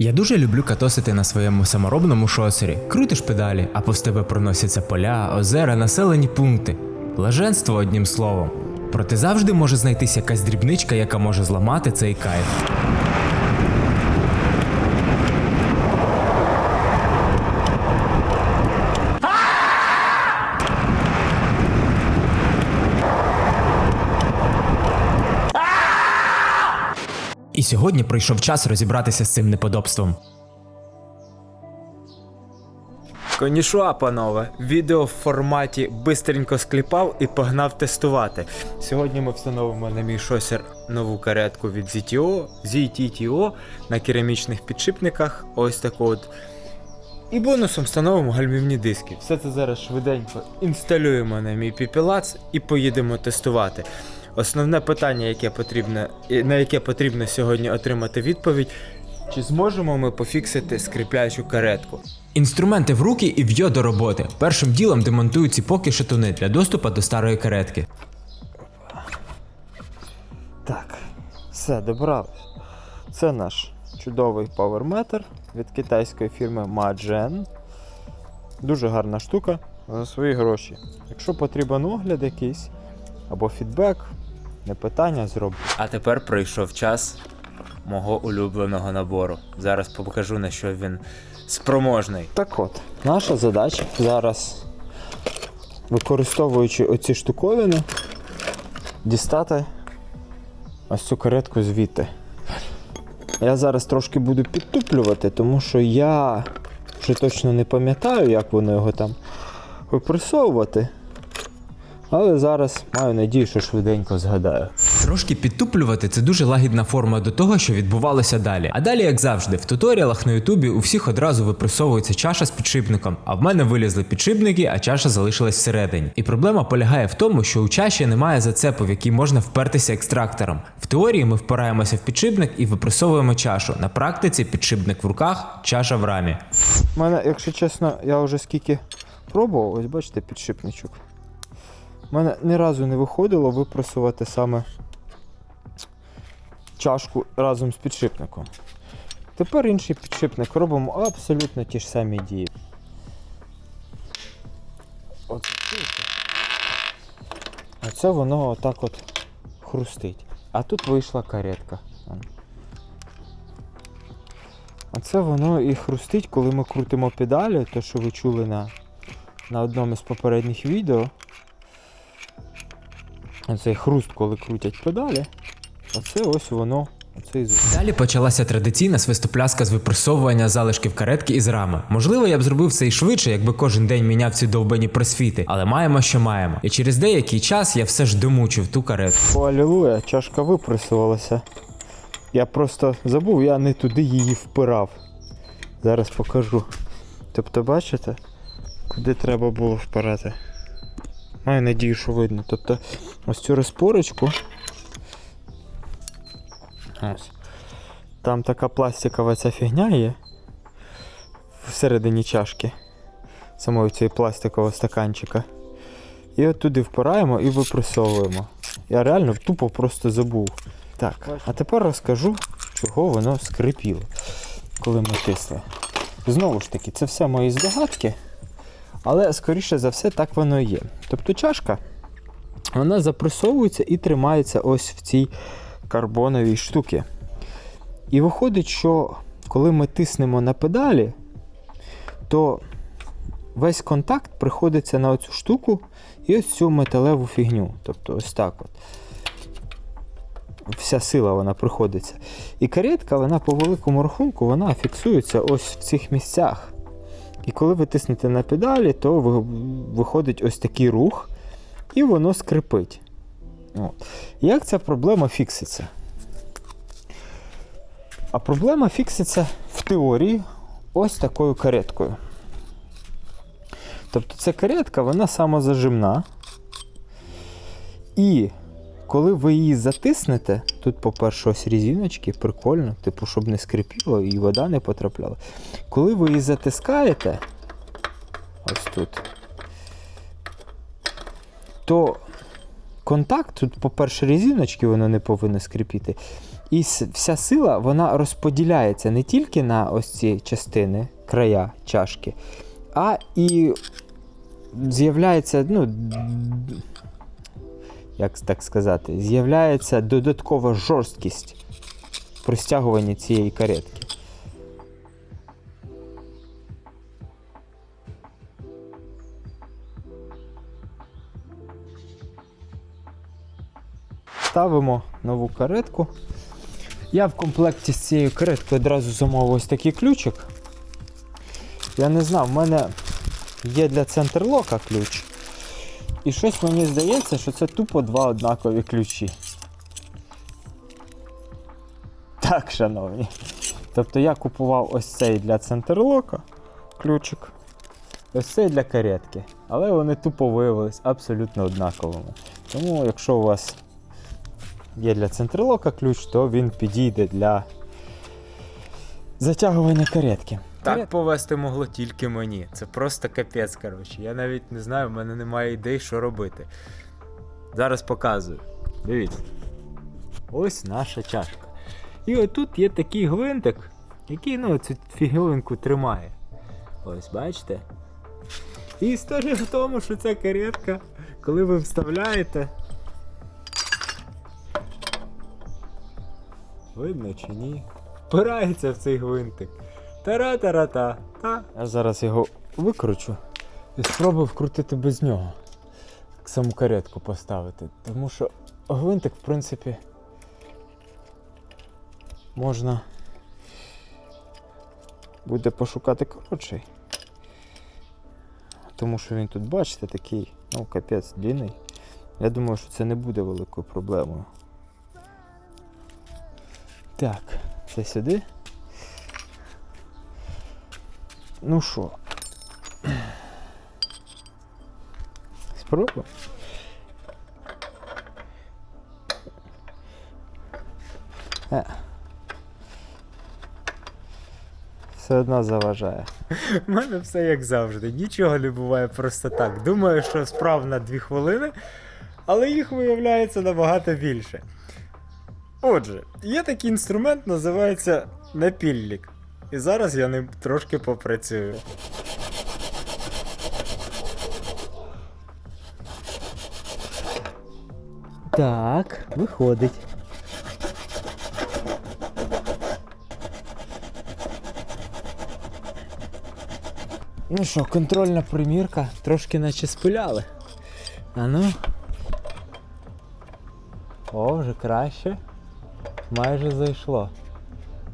Я дуже люблю катосити на своєму саморобному шосері. Крутиш педалі, а повз тебе проносяться поля, озера, населені пункти. Блаженство одним словом. Проте завжди може знайтись якась дрібничка, яка може зламати цей кайф. І сьогодні прийшов час розібратися з цим неподобством. Конішуа, панове, відео в форматі бистренько скліпав і погнав тестувати. Сьогодні ми встановимо на мій шосер нову каретку від ZTO, ZTTO на керамічних підшипниках. Ось таку от. І бонусом встановимо гальмівні диски. Все це зараз швиденько інсталюємо на мій піпілац і поїдемо тестувати. Основне питання, яке потрібно, на яке потрібно сьогодні отримати відповідь, чи зможемо ми пофіксити скріплячу каретку? Інструменти в руки і в'йо до роботи. Першим ділом демонтую ціпок і шатуни для доступу до старої каретки. Так, все, добрались. Це наш чудовий паверметр від китайської фірми Magen. Дуже гарна штука за свої гроші. Якщо потрібен огляд якийсь або фідбек, не питання зроблю. А тепер прийшов час мого улюбленого набору. Зараз покажу на що він спроможний. Так от, наша задача зараз, використовуючи оці штуковини, дістати ось цю каретку звідти. Я зараз трошки буду підтуплювати, тому що я вже точно не пам'ятаю, як воно його там випресовувати. Але зараз маю надію, що швиденько згадаю. Трошки підтуплювати це дуже лагідна форма до того, що відбувалося далі. А далі, як завжди, в туторіалах на Ютубі у всіх одразу випресовується чаша з підшипником, а в мене вилізли підшипники, а чаша залишилась всередині. І проблема полягає в тому, що у чаші немає зацепу, в який можна впертися екстрактором. В теорії ми впираємося в підшипник і випресовуємо чашу. На практиці підшипник в руках, чаша в рамі. У мене, якщо чесно, я вже скільки пробував, ось бачите, підшипничок. У мене ні разу не виходило випресувати саме чашку разом з підшипником. Тепер інший підшипник робимо абсолютно ті ж самі дії. Оце воно отак от хрустить. А тут вийшла каретка. А це воно і хрустить, коли ми крутимо педалі, то що ви чули на, на одному з попередніх відео. Оцей хруст, коли крутять педалі. Оце ось воно, звук. Далі почалася традиційна свистопляска з випресовування залишків каретки із рами. Можливо, я б зробив це і швидше, якби кожен день міняв ці довбені просвіти, але маємо, що маємо. І через деякий час я все ж домучив ту каретку. Алілуя, чашка випресувалася. Я просто забув, я не туди її впирав. Зараз покажу. Тобто, бачите, куди треба було впирати. Маю надію, що видно. Тобто ось цю розпорочку. Ось. Там така пластикова ця фігня є. Всередині чашки. Самої цієї пластикового стаканчика. І от туди впираємо і випресовуємо. Я реально тупо просто забув. Так, а тепер розкажу, чого воно скрипіло, коли ми тисли. Знову ж таки, це все мої здогадки, але скоріше за все так воно і є. Тобто чашка, вона запресовується і тримається ось в цій карбоновій штуці. І виходить, що коли ми тиснемо на педалі, то весь контакт приходиться на оцю штуку і ось цю металеву фігню. Тобто ось так от. Вся сила вона приходиться. І каретка, вона по великому рахунку, вона фіксується ось в цих місцях. І коли ви тиснете на педалі, то виходить ось такий рух, і воно скрипить. От. Як ця проблема фікситься? А проблема фікситься в теорії ось такою кареткою. Тобто ця каретка, вона самозажимна. І коли ви її затиснете, тут, по-перше, ось різіночки, прикольно, типу, щоб не скрипіло і вода не потрапляла. Коли ви її затискаєте, ось тут, то контакт, тут, по-перше, різіночки, воно не повинно скрипіти. І вся сила вона розподіляється не тільки на ось ці частини, края чашки, а і з'являється, ну, як так сказати, з'являється додаткова жорсткість при стягуванні цієї каретки. Ставимо нову каретку. Я в комплекті з цією кареткою одразу замовив ось такий ключик. Я не знав, в мене є для центрлока ключ. І щось мені здається, що це тупо два однакові ключі. Так, шановні. Тобто я купував ось цей для центрлока ключик. Ось цей для каретки. Але вони тупо виявились абсолютно однаковими. Тому, якщо у вас є для центрилока ключ, то він підійде для затягування каретки. Так повести могло тільки мені. Це просто капець, коротше. Я навіть не знаю, в мене немає ідей, що робити. Зараз показую. Дивіться. Ось наша чашка. І отут є такий гвинтик, який ну, цю фігуринку тримає. Ось, бачите? І історія в тому, що ця каретка, коли ви вставляєте, Видно чи ні? Впирається в цей гвинтик. Тара-тара-та. Та. Я зараз його викручу і спробую вкрутити без нього. Саму каретку поставити. Тому що гвинтик, в принципі, можна буде пошукати коротший. Тому що він тут, бачите, такий, ну, капець длинний. Я думаю, що це не буде великою проблемою. Так, це сюди. Ну що? Спробуємо. Е. Все одно заважає. У мене все як завжди. Нічого не буває просто так. Думаю, що справ на 2 хвилини, але їх виявляється набагато більше. Отже, є такий інструмент, називається напільник. І зараз я ним трошки попрацюю. Так, виходить. Ну що, контрольна примірка, трошки наче спиляли. А ну. О, вже краще. Майже зайшло.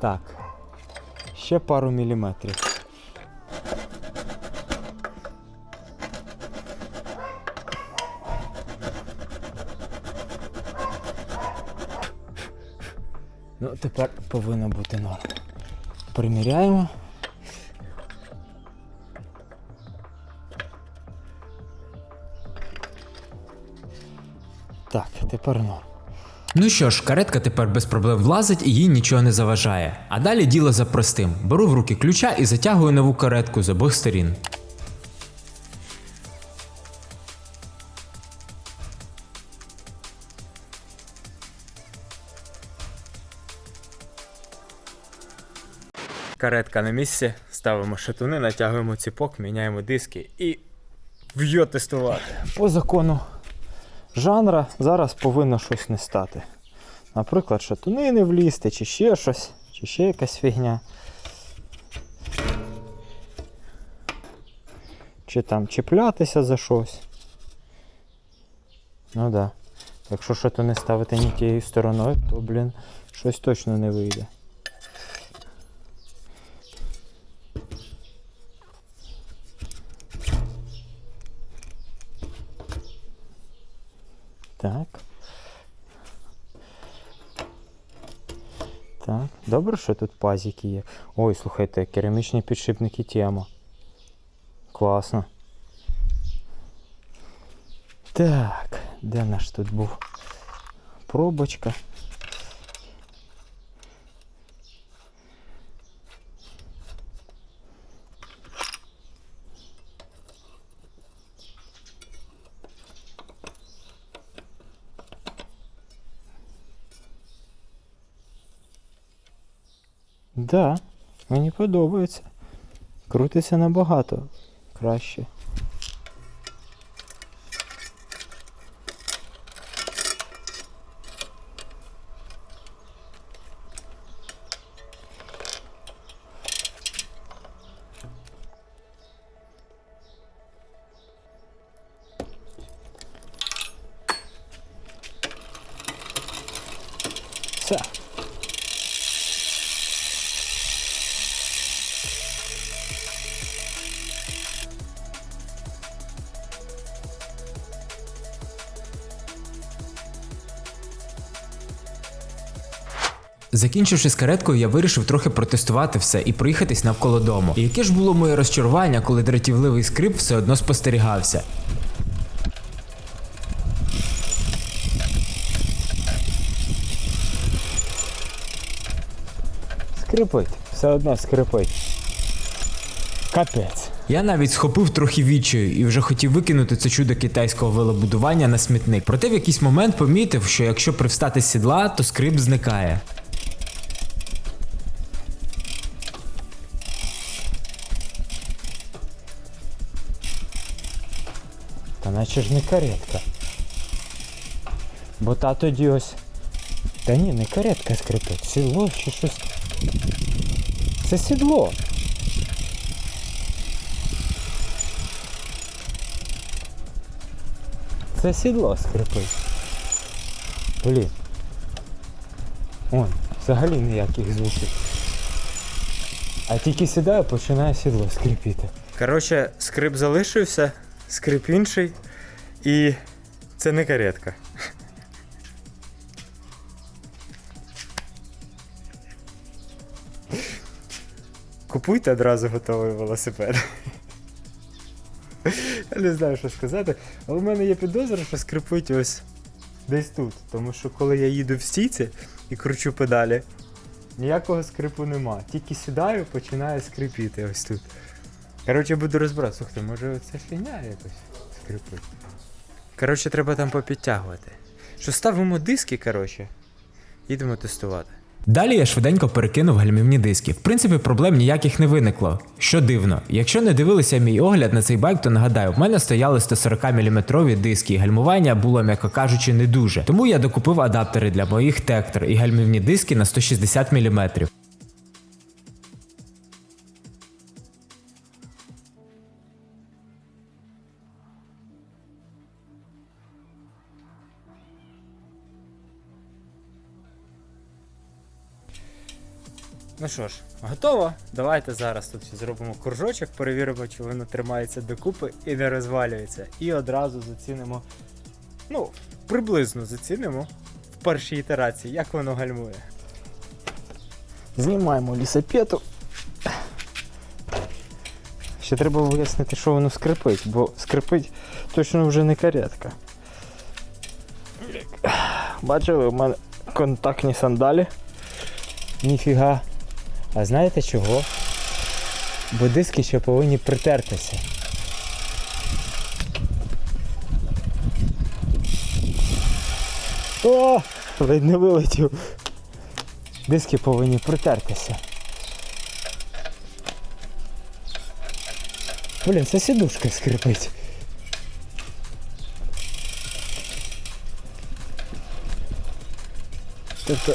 Так. Ще пару міліметрів. Ну, тепер повинно бути норм. Приміряємо. Так, тепер норм. Ну що ж, каретка тепер без проблем влазить і їй нічого не заважає. А далі діло за простим: беру в руки ключа і затягую нову каретку з обох сторін. Каретка на місці, ставимо шатуни, натягуємо ціпок, міняємо диски і в'йо тестувати. По закону жанра зараз повинно щось не стати. Наприклад, шатуни не влізти, чи ще щось, чи ще якась фігня. Чи там чіплятися за щось. Ну так. Да. Якщо шатуни ставити не тією стороною, то, блін, щось точно не вийде. Так. Так. Добре, що тут пазики є. Ой, слухайте, керамічні підшипники тема. Класно. Так, де наш тут був? Пробочка. Да, мені подобається. Крутиться набагато краще. Закінчивши з кареткою, я вирішив трохи протестувати все і проїхатись навколо дому. І яке ж було моє розчарування, коли дратівливий скрип все одно спостерігався. Скрипить, все одно скрипить. Капець. Я навіть схопив трохи відчаю і вже хотів викинути це чудо китайського велобудування на смітник. Проте в якийсь момент помітив, що якщо привстати з сідла, то скрип зникає. Наче ж не каретка. Бо та тоді ось. Та ні, не каретка скрипить, сідло чи щось. Це сідло. Це сідло скрипить. Блін. Вон, взагалі ніяких звуків. А тільки сідаю, починає сідло скрипіти. Коротше, скрип залишився, скрип інший, і це не каретка. Купуйте одразу готовий велосипед. Я не знаю, що сказати, але в мене є підозра, що скрипить ось десь тут. Тому що коли я їду в стійці і кручу педалі, ніякого скрипу нема. Тільки сідаю, починає скрипіти ось тут. Коротше, буду розбирати. Слухайте, може це фігня якось скрипить. Коротше, треба там попідтягувати. Що ставимо диски, коротше. Їдемо тестувати. Далі я швиденько перекинув гальмівні диски. В принципі, проблем ніяких не виникло. Що дивно, якщо не дивилися мій огляд на цей байк, то нагадаю, в мене стояли 140 мм диски, і гальмування було, м'яко кажучи, не дуже. Тому я докупив адаптери для моїх тектор і гальмівні диски на 160 мм. Ну що ж, готово? Давайте зараз тут зробимо кружочок, перевіримо, чи воно тримається докупи і не розвалюється. І одразу зацінимо, ну, приблизно зацінимо в першій ітерації, як воно гальмує. Знімаємо лісопету. Ще треба вияснити, що воно скрипить, бо скрипить точно вже не каретка. Бачили, у мене контактні сандалі. Ніфіга. А знаєте чого? Бо диски ще повинні притертися. О! Ледь не вилетів. Диски повинні притертися. Блін, це сідушка скрипить. Тобто.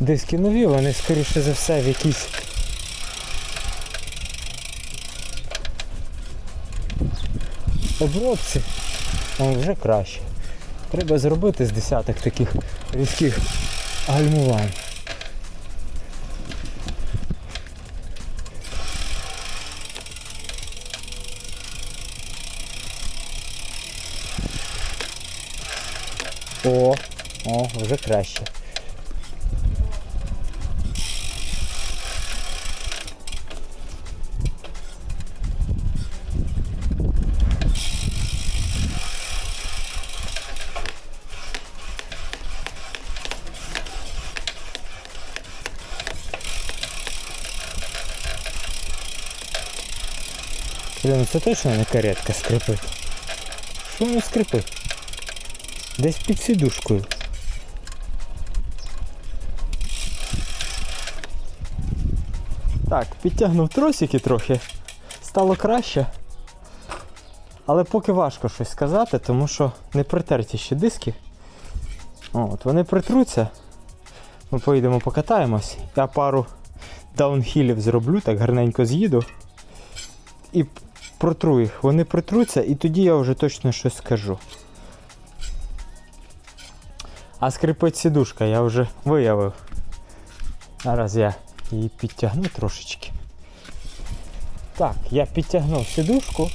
Диски нові, вони скоріше за все в якійсь. Обробці. Вже краще. Треба зробити з десяток таких різких гальмувань. О, о, вже краще. Блін, це точно не каретка скрипить. Що не скрипить? Десь під сідушкою. Так, підтягнув тросики трохи, стало краще. Але поки важко щось сказати, тому що не притерті ще диски. От, Вони притруться. Ми поїдемо покатаємось. Я пару даунхілів зроблю, так гарненько з'їду. І протру їх. Вони притруться, і тоді я вже точно щось скажу. А скрипить сідушка, я вже виявив. Зараз я її підтягну трошечки. Так, я підтягнув сідушку.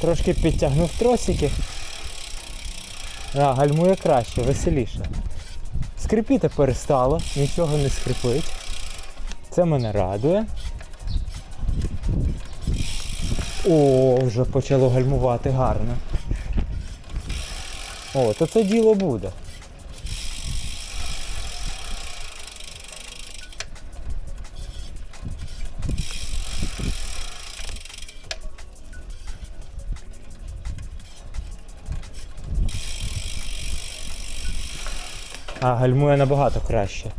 Трошки підтягнув тросики. А, гальмує краще, веселіше. Скрипіти перестало, нічого не скрипить. Це мене радує. О, вже почало гальмувати гарно. О, то це діло буде. А гальмує набагато краще.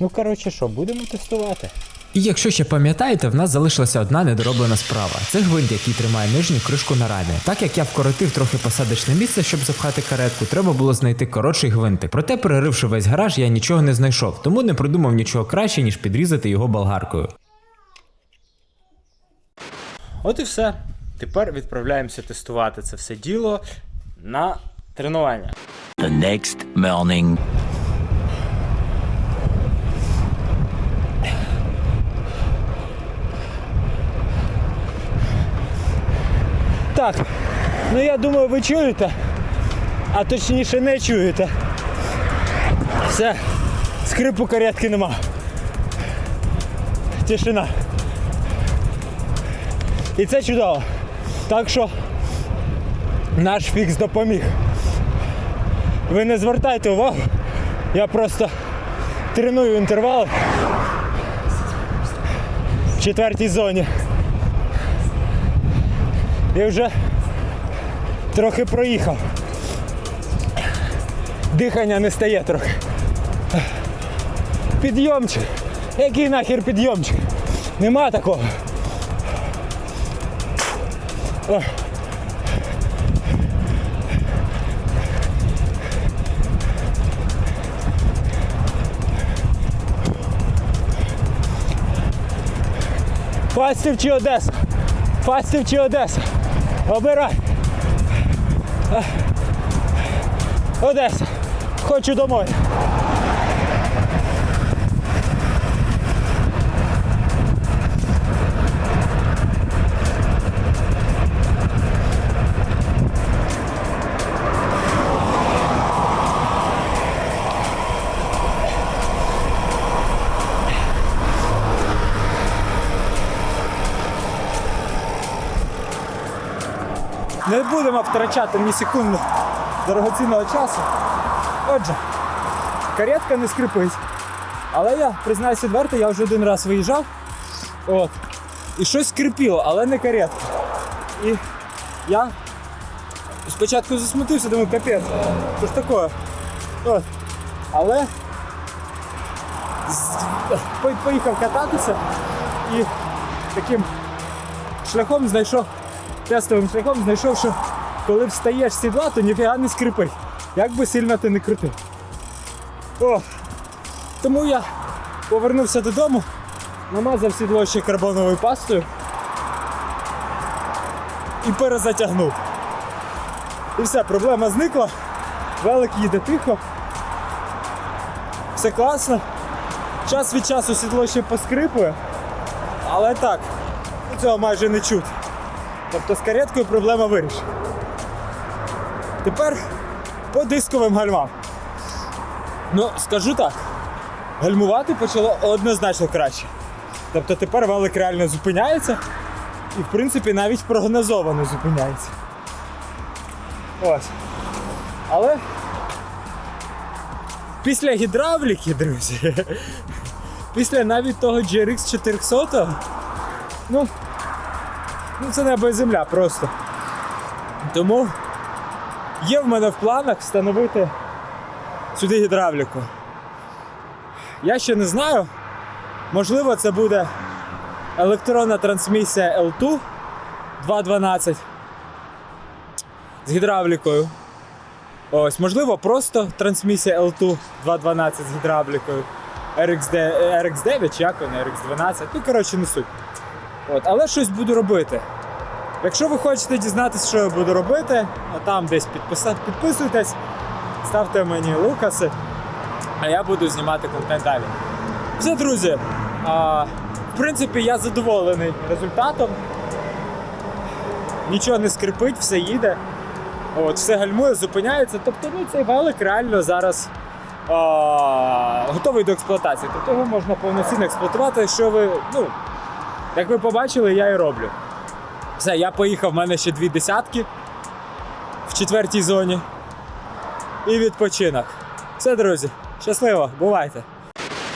Ну, коротше, що, будемо тестувати. І якщо ще пам'ятаєте, в нас залишилася одна недороблена справа. Це гвинт, який тримає нижню кришку на рамі. Так як я вкоротив трохи посадочне місце, щоб запхати каретку, треба було знайти коротший гвинтик. Проте, переривши весь гараж, я нічого не знайшов, тому не придумав нічого краще, ніж підрізати його болгаркою. От і все. Тепер відправляємося тестувати це все діло на тренування. The next morning. Так, ну я думаю, ви чуєте, а точніше не чуєте. Все, скрипу каретки нема. Тишина. І це чудово. Так що наш фікс допоміг. Ви не звертайте увагу. Я просто треную інтервали в четвертій зоні. І вже трохи проїхав. Дихання не стає трохи. Підйомчик. Який нахер підйомчик? Нема такого. О. Фастів чи Одеса? Фастів чи Одеса? Обирай. Одеса. Хочу домой. Не будемо втрачати ні секунду дорогоцінного часу. Отже, каретка не скрипить. Але я, признаюсь відверто, я вже один раз виїжджав. От. І щось скрипіло, але не каретка. І я спочатку засмутився, думаю, капець, що ж таке? Але поїхав кататися і таким шляхом знайшов тестовим шляхом знайшов, що коли встаєш сідла, то ніфіга не скрипить. Як би сильно ти не крутив. О! Тому я повернувся додому, намазав сідло ще карбоновою пастою і перезатягнув. І все, проблема зникла. Велик їде тихо. Все класно. Час від часу сідло ще поскрипує, але так, цього майже не чути. Тобто з кареткою проблема вирішена. Тепер по дисковим гальмам. Ну, скажу так, гальмувати почало однозначно краще. Тобто тепер велик реально зупиняється і, в принципі, навіть прогнозовано зупиняється. Ось. Але після гідравліки, друзі, після навіть того GRX 400, ну, Ну це небо і земля просто. Тому є в мене в планах встановити сюди гідравліку. Я ще не знаю, Можливо, це буде електронна трансмісія L2 212 з гідравлікою. Ось, можливо, просто трансмісія L2 212 з гідравлікою. RXD, RX9 чи як вони, RX12. Ну, коротше, не суть. От, але щось буду робити. Якщо ви хочете дізнатися, що я буду робити, а там десь підписа... підписуйтесь, ставте мені лукаси, а я буду знімати контент далі. Все, друзі. А, в принципі, я задоволений результатом. Нічого не скрипить, все їде. От, все гальмує, зупиняється. Тобто, ну, цей велик реально зараз а, готовий до експлуатації. Тобто його можна повноцінно експлуатувати, що ви, ну, як ви побачили, я і роблю. Все, я поїхав, в мене ще дві десятки в четвертій зоні. І відпочинок. Все, друзі, щасливо, бувайте!